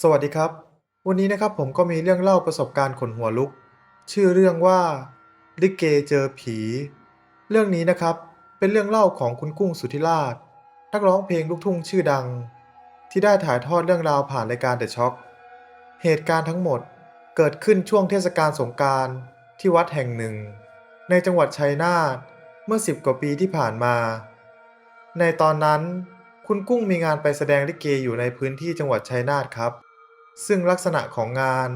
สวัสดีครับ วันนี้นะครับผมก็มีเรื่องเล่าประสบการณ์ขนหัวลุก ชื่อเรื่องว่าลิเกเจอผี เรื่องนี้นะครับเป็นเรื่องเล่าของคุณกุ้งสุธิราช นักร้องเพลงลูกทุ่งชื่อดัง ที่ได้ถ่ายทอดเรื่องราวผ่านรายการ The Shock เหตุการณ์ทั้งหมดเกิดขึ้นช่วงเทศกาลสงการที่วัดแห่งหนึ่ง ในจังหวัดชัยนาทเมื่อ10กว่าปีที่ผ่านมา ในตอนนั้น คุณกุ้งมีงานไปแสดงลิเกอยู่ในพื้นที่จังหวัดชัยนาทครับ ซึ่งลักษณะของงาน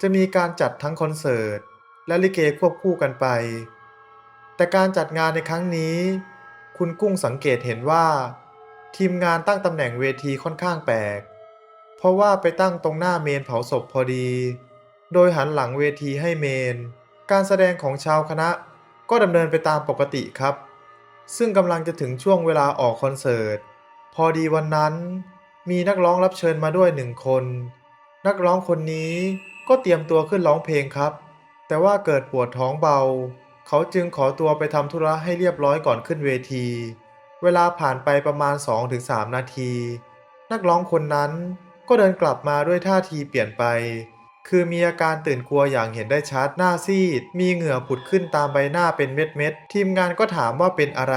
จะมีการจัดทั้งคอนเสิร์ต และลิเกควบคู่กันไป แต่การจัดงานในครั้งนี้ คุณกุ้งสังเกตเห็นว่า ทีมงานตั้งตำแหน่งเวทีค่อนข้างแปลก เพราะว่าไปตั้งตรงหน้าเมนเผาศพพอดี โดยหันหลังเวทีให้เมน การแสดงของชาวคณะก็ดำเนินไปตามปกติครับ ซึ่งกำลังจะถึงช่วงเวลาออกคอนเสิร์ต พอดีวันนั้น มีนักร้องรับเชิญมาด้วยหนึ่งคน นักร้องคนนี้ก็เตรียมตัวขึ้นร้องเพลงครับ แต่ว่าเกิดปวดท้องเบา เขาจึงขอตัวไปทำธุระให้เรียบร้อยก่อนขึ้นเวที เวลาผ่านไปประมาณ 2-3 นาที นักร้องคนนั้นก็เดินกลับมาด้วยท่าทีเปลี่ยนไป คือมีอาการตื่นกลัวอย่างเห็นได้ชัดหน้าซีด มีเหงื่อผุดขึ้นตามใบหน้าเป็นเม็ดเม็ดๆทีมงานก็ถามว่าเป็นอะไร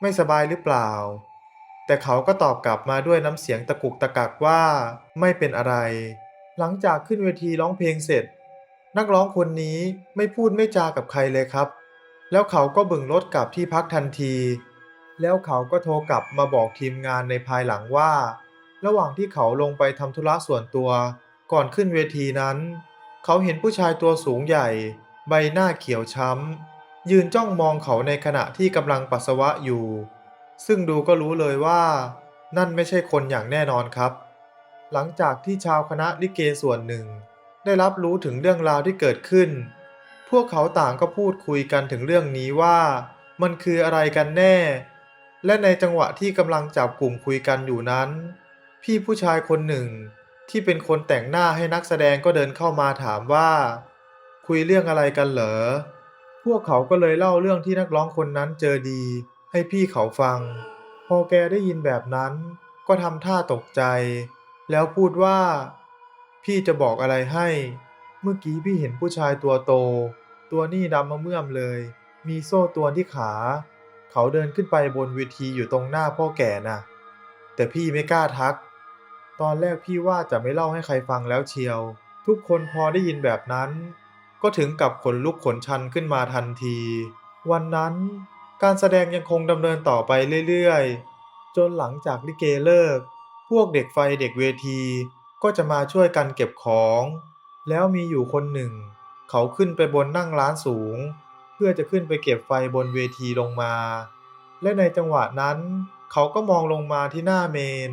ไม่สบายหรือเปล่า แต่เขาก็ตอบกลับมาด้วยน้ำเสียงตะกุกตะกักว่าไม่เป็นอะไร หลังจากขึ้นเวทีร้องเพลงเสร็จ นักร้องคนนี้ไม่พูดไม่จากับใครเลยครับ แล้วเขาก็บึงรถกลับที่พักทันที แล้วเขาก็โทรกลับมาบอกทีมงานในภายหลังว่า ระหว่างที่เขาลงไปทำธุระส่วนตัว ก่อนขึ้นเวทีนั้น เขาเห็นผู้ชายตัวสูงใหญ่ ใบหน้าเขียวช้ำยืนจ้องมองเขาในขณะที่กำลังปัสสาวะอยู่ ซึ่งดูก็รู้เลยว่า นั่นไม่ใช่คนอย่างแน่นอนครับ หลังจากที่ชาวคณะลิเกส่วนหนึ่ง ได้รับรู้ถึงเรื่องราวที่เกิดขึ้น พวกเขาต่างก็พูดคุยกันถึงเรื่องนี้ว่ามันคืออะไรกันแน่ และในจังหวะที่กำลังจับกลุ่มคุยกันอยู่นั้น พี่ผู้ชายคนหนึ่ง ที่เป็นคนแต่งหน้าให้นักแสดงก็เดินเข้ามาถามว่า คุยเรื่องอะไรกันเหรอ พวกเขาก็เลยเล่าเรื่องที่นักร้องคนนั้นเจอดี ให้พี่เขาฟัง พอแกได้ยินแบบนั้น ก็ทำท่าตกใจ แล้วพูดว่า พี่จะบอกอะไรให้ เมื่อกี้พี่เห็นผู้ชายตัวโต ตัวนี่ดำมะเมื่อมเลย มีโซ่ตรวที่ขา เขาเดินขึ้นไปบนเวทีอยู่ตรงหน้าพ่อแก่น่ะ แต่พี่ไม่กล้าทัก ตอนแรกพี่ว่าจะไม่เล่าให้ใครฟังแล้วเชียว ทุกคนพอได้ยินแบบนั้น ก็ถึงกับขนลุกขนชันขึ้นมาทันที วันนั้น การแสดงยังคงดำเนินต่อไปเรื่อยๆ จนหลังจากลิเกเลิก พวกเด็กไฟเด็กเวที ก็จะมาช่วยกันเก็บของ แล้วมีอยู่คนหนึ่ง เขาขึ้นไปบนนั่งร้านสูง เพื่อจะขึ้นไปเก็บไฟบนเวทีลงมา และในจังหวะนั้นเขาก็มองลงมาที่หน้าเมน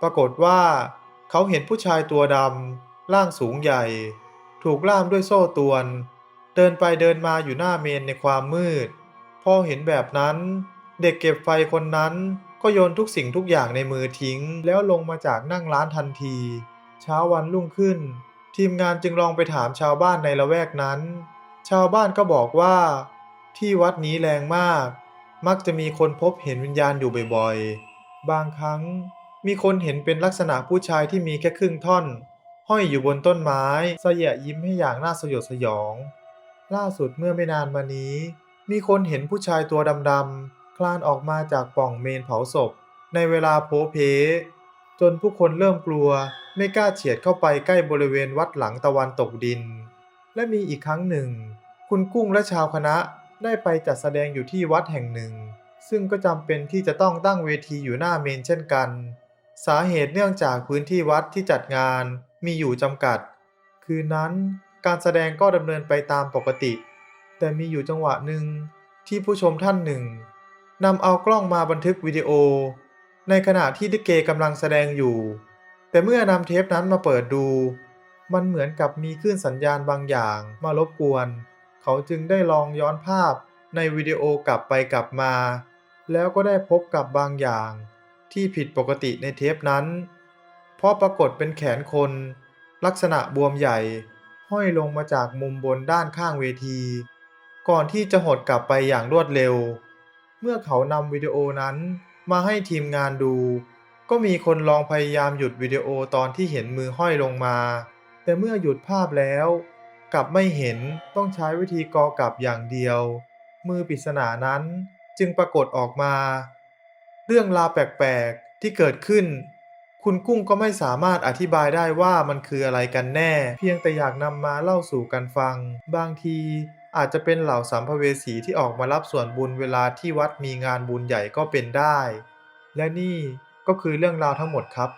ปรากฏว่า เขาเห็นผู้ชายตัวดำร่างสูงใหญ่ ถูกล่ามด้วยโซ่ตวน เดินไปเดินมาอยู่หน้าเมนในความมืด พอเห็นแบบนั้น เด็กเก็บไฟคนนั้นก็โยนทุกสิ่งทุกอย่างในมือทิ้ง แล้วลงมาจากนั่งร้านทันที เช้าวันรุ่งขึ้น ทีมงานจึงลองไปถามชาวบ้านในละแวกนั้น ชาวบ้านก็บอกว่า ที่วัดนี้แรงมาก มักจะมีคนพบเห็นวิญญาณอยู่บ่อยๆ บางครั้งมีคนเห็นเป็นลักษณะผู้ชายที่มีแค่ครึ่งท่อน ห้อยอยู่บนต้นไม้เสยะยิ้มให้อย่างน่าสยดสยอง ล่าสุดเมื่อไม่นานมานี้ มีคนเห็นผู้ชายตัวดำๆ คลานออกมาจากปล่องเมนเผาศพ ในเวลาโพเพ จนผู้คนเริ่มกลัว ไม่กล้าเฉียดเข้าไปใกล้บริเวณวัดหลังตะวันตกดิน และมีอีกครั้งหนึ่ง คุณกุ้งและชาวคณะได้ไปจัดแสดงอยู่ที่วัดแห่งหนึ่ง ซึ่งก็จำเป็นที่จะต้องตั้งเวทีอยู่หน้าเมนเช่นกัน สาเหตุเนื่องจากพื้นที่วัดที่จัดงานมีอยู่จำกัด คืนนั้นการแสดงก็ดำเนินไปตามปกติ แต่มีอยู่จังหวะหนึ่งที่ผู้ชมท่านหนึ่งนำเอากล้องมาบันทึกวิดีโอ ในขณะที่ดิเกกำลังแสดงอยู่ แต่เมื่อนำเทปนั้นมาเปิดดู มันเหมือนกับมีคลื่นสัญญาณบางอย่างมารบกวน เขาจึงได้ลองย้อนภาพในวิดีโอกลับไปกลับมา แล้วก็ได้พบกับบางอย่าง ที่ผิดปกติในเทปนั้น เพราะปรากฏเป็นแขนคน ลักษณะบวมใหญ่ ห้อยลงมาจากมุมบนด้านข้างเวที ก่อนที่จะหดกลับไปอย่างรวดเร็ว เมื่อเขานำวิดีโอนั้นมาให้ทีมงานดู ก็มีคนลองพยายามหยุดวิดีโอตอนที่เห็นมือห้อยลงมา แต่เมื่อหยุดภาพแล้ว กลับไม่เห็นต้องใช้วิธีกอกลับอย่างเดียว มือปริศนานั้นจึงปรากฏออกมา เรื่องราวแปลกๆที่เกิดขึ้น คุณกุ้งก็ไม่สามารถอธิบายได้ว่ามันคืออะไรกันแน่ เพียงแต่อยากนำมาเล่าสู่กันฟัง บางที อาจจะเป็นเหล่าสัมภเวสีที่ออกมารับส่วนบุญเวลาที่วัดมีงานบุญใหญ่ก็เป็นได้ และนี่ก็คือเรื่องราวทั้งหมดครับ